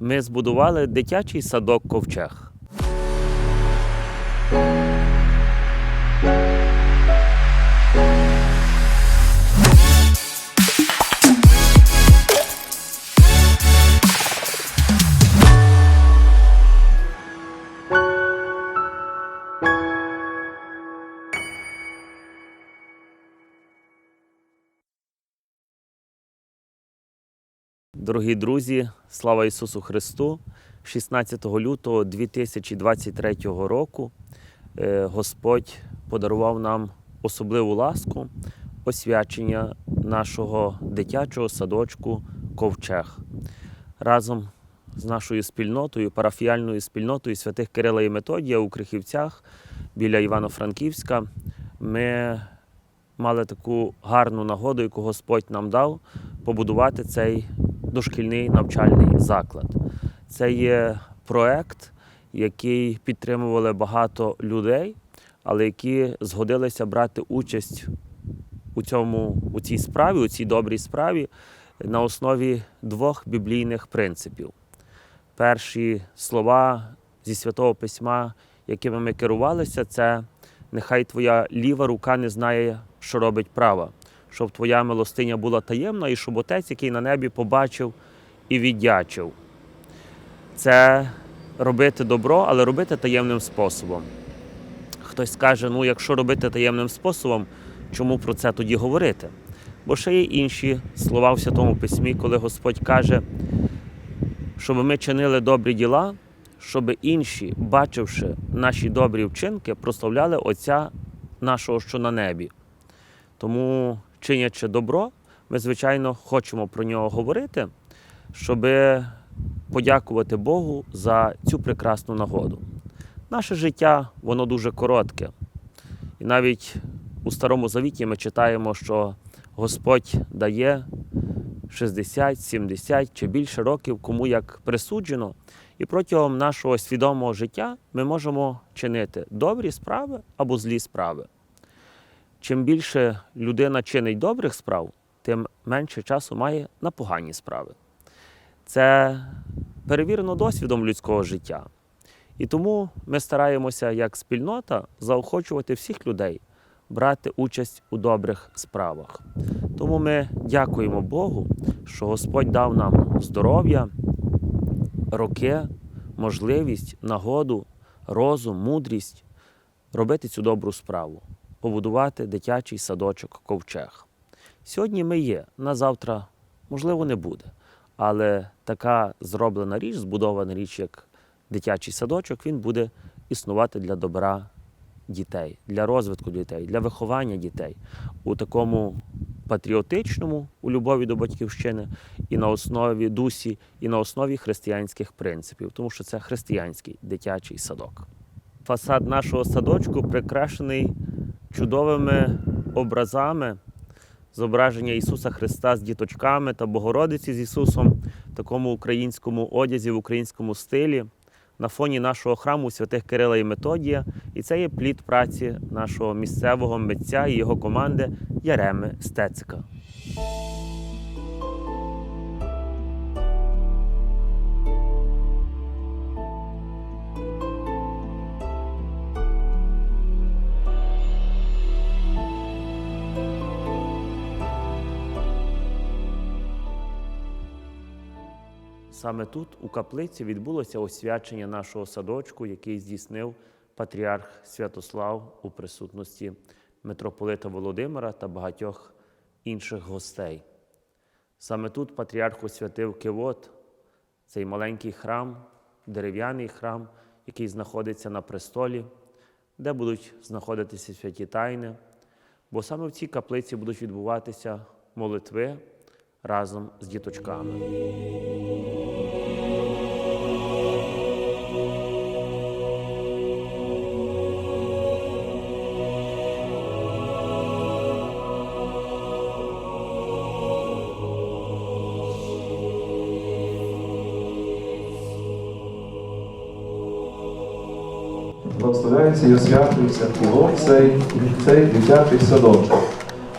ми збудували дитячий садок ковчег. Дорогі друзі, слава Ісусу Христу! 16 лютого 2023 року е, Господь подарував нам особливу ласку освячення нашого дитячого садочку Ковчег. Разом з нашою спільнотою, парафіяльною спільнотою святих Кирила і Методія у Крихівцях біля Івано-Франківська ми мали таку гарну нагоду, яку Господь нам дав, побудувати цей дошкільний навчальний заклад. Це є проект, який підтримували багато людей, але які згодилися брати участь у цьому у цій справі, у цій добрій справі на основі двох біблійних принципів. Перші слова зі святого письма, якими ми керувалися, це нехай твоя ліва рука не знає, що робить права, щоб твоя милостиня була таємна, і щоб отець, який на небі побачив і віддячив. Це робити добро, але робити таємним способом. Хтось скаже, ну якщо робити таємним способом, чому про це тоді говорити? Бо ще є інші слова в Святому Письмі, коли Господь каже, щоб ми чинили добрі діла, щоб інші, бачивши наші добрі вчинки, прославляли Отця нашого, що на небі. Тому, чинячи добро, ми, звичайно, хочемо про нього говорити, щоб подякувати Богу за цю прекрасну нагоду. Наше життя, воно дуже коротке. І навіть у Старому Завіті ми читаємо, що Господь дає 60, 70 чи більше років, кому як присуджено. І протягом нашого свідомого життя ми можемо чинити добрі справи або злі справи. Чим більше людина чинить добрих справ, тим менше часу має на погані справи. Це перевірено досвідом людського життя. І тому ми стараємося як спільнота заохочувати всіх людей брати участь у добрих справах. Тому ми дякуємо Богу, що Господь дав нам здоров'я, роки, можливість, нагоду, розум, мудрість робити цю добру справу, побудувати дитячий садочок ковчег. Сьогодні ми є, на завтра, можливо, не буде. Але така зроблена річ, збудована річ, як дитячий садочок, він буде існувати для добра дітей, для розвитку дітей, для виховання дітей у такому патріотичному, у любові до батьківщини, і на основі дусі, і на основі християнських принципів, тому що це християнський дитячий садок. Фасад нашого садочку прикрашений чудовими образами зображення Ісуса Христа з діточками та Богородиці з Ісусом в такому українському одязі, в українському стилі, на фоні нашого храму святих Кирила і Методія. І це є плід праці нашого місцевого митця і його команди Яреми Стецика. Саме тут, у каплиці, відбулося освячення нашого садочку, який здійснив патріарх Святослав у присутності митрополита Володимира та багатьох інших гостей. Саме тут патріарх освятив Кивот, цей маленький храм, дерев'яний храм, який знаходиться на престолі, де будуть знаходитися святі тайни, бо саме в цій каплиці будуть відбуватися молитви разом з діточками. Благословляється і освячується урок цей, цей дитячий садочок.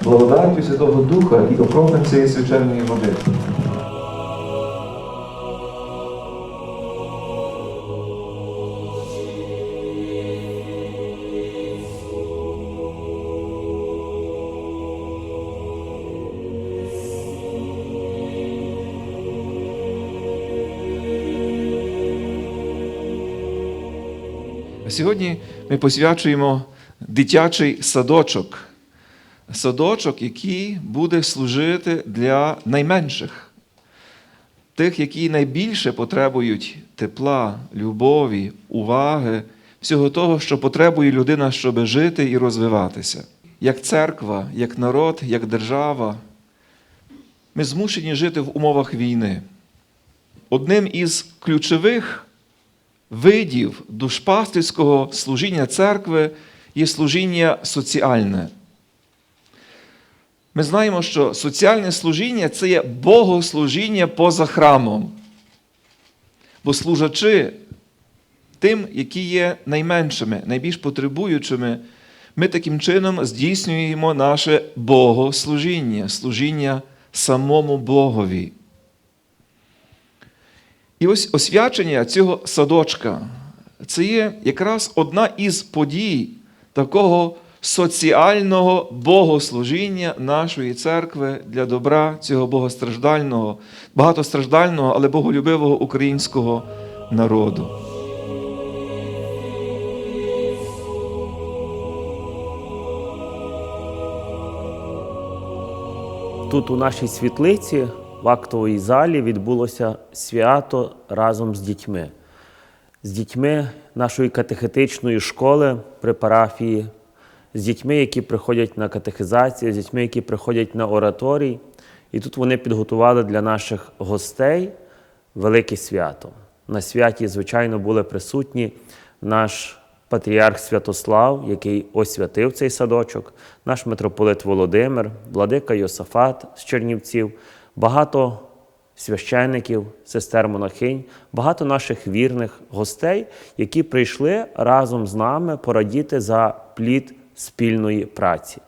Благодаттю Святого Духа і окропом цієї священної води. Сьогодні ми посвячуємо дитячий садочок. Садочок, який буде служити для найменших, тих, які найбільше потребують тепла, любові, уваги, всього того, що потребує людина, щоб жити і розвиватися. Як церква, як народ, як держава, ми змушені жити в умовах війни. Одним із ключових видів душпастерського служіння церкви є служіння соціальне. Ми знаємо, що соціальне служіння це є богослужіння поза храмом. Бо служачи тим, які є найменшими, найбільш потребуючими, ми таким чином здійснюємо наше богослужіння, служіння самому Богові. І ось освячення цього садочка це є якраз одна із подій такого соціального богослужіння нашої церкви для добра цього богостраждального, багатостраждального, але боголюбивого українського народу. Тут у нашій світлиці в актовій залі відбулося свято разом з дітьми. З дітьми нашої катехетичної школи при парафії, з дітьми, які приходять на катехизацію, з дітьми, які приходять на ораторій. І тут вони підготували для наших гостей велике свято. На святі, звичайно, були присутні наш патріарх Святослав, який освятив цей садочок, наш митрополит Володимир, владика Йосафат з Чернівців, багато священників, сестер монахинь, багато наших вірних гостей, які прийшли разом з нами порадіти за плід спільної праці.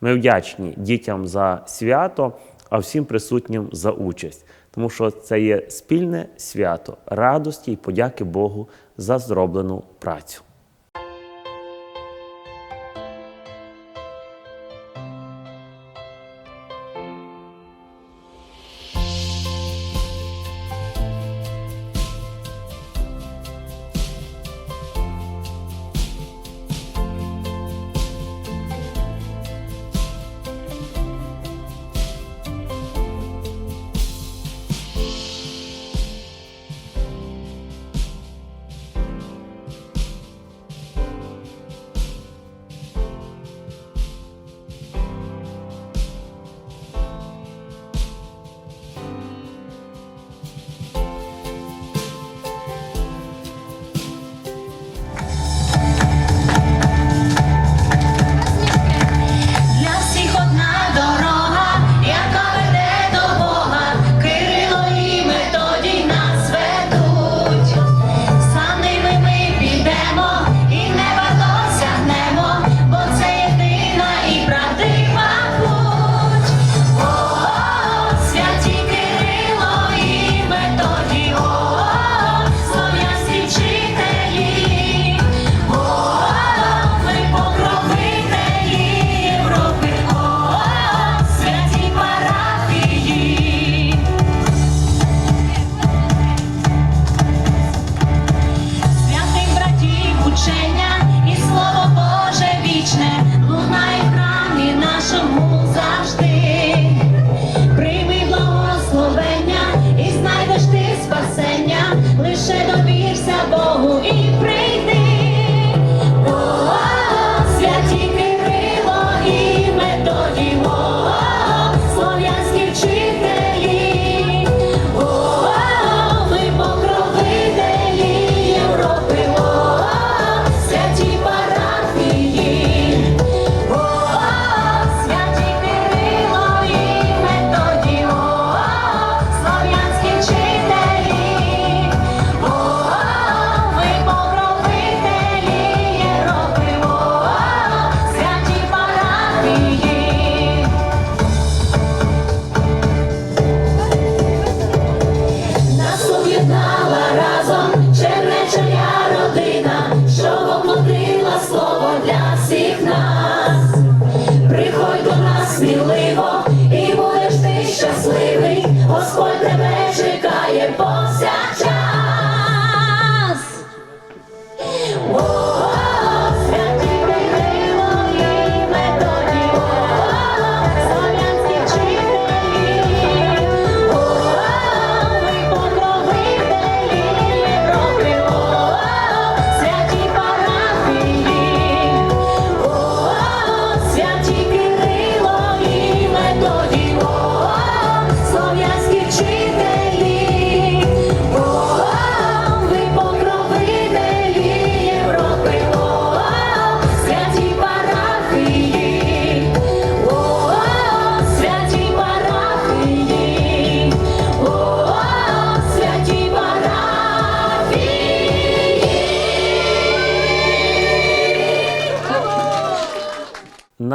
Ми вдячні дітям за свято, а всім присутнім за участь, тому що це є спільне свято радості і подяки Богу за зроблену працю.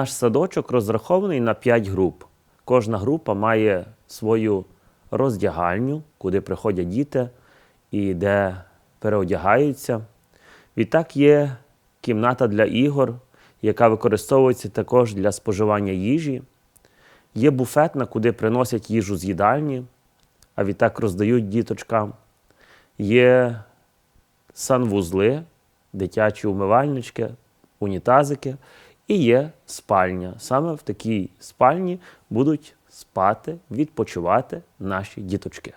Наш садочок розрахований на 5 груп. Кожна група має свою роздягальню, куди приходять діти і де переодягаються. Відтак є кімната для ігор, яка використовується також для споживання їжі. Є буфетна, куди приносять їжу з їдальні, а відтак роздають діточкам. Є санвузли, дитячі умивальнички, унітазики і є спальня. Саме в такій спальні будуть спати, відпочивати наші діточки.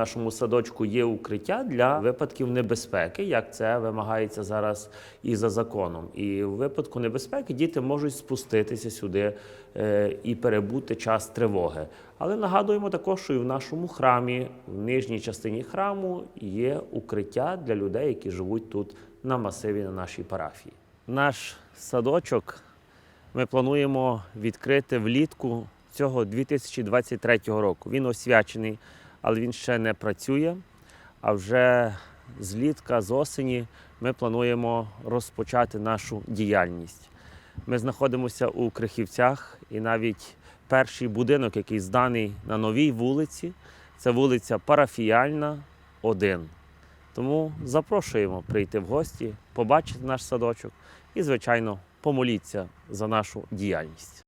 Нашому садочку є укриття для випадків небезпеки, як це вимагається зараз і за законом. І в випадку небезпеки діти можуть спуститися сюди е, і перебути час тривоги. Але нагадуємо також, що і в нашому храмі, в нижній частині храму, є укриття для людей, які живуть тут на масиві на нашій парафії. Наш садочок ми плануємо відкрити влітку цього 2023 року. Він освячений, але він ще не працює. А вже злітка, з осені ми плануємо розпочати нашу діяльність. Ми знаходимося у Крихівцях, і навіть перший будинок, який зданий на новій вулиці, це вулиця Парафіяльна, 1. Тому запрошуємо прийти в гості, побачити наш садочок і, звичайно, помоліться за нашу діяльність.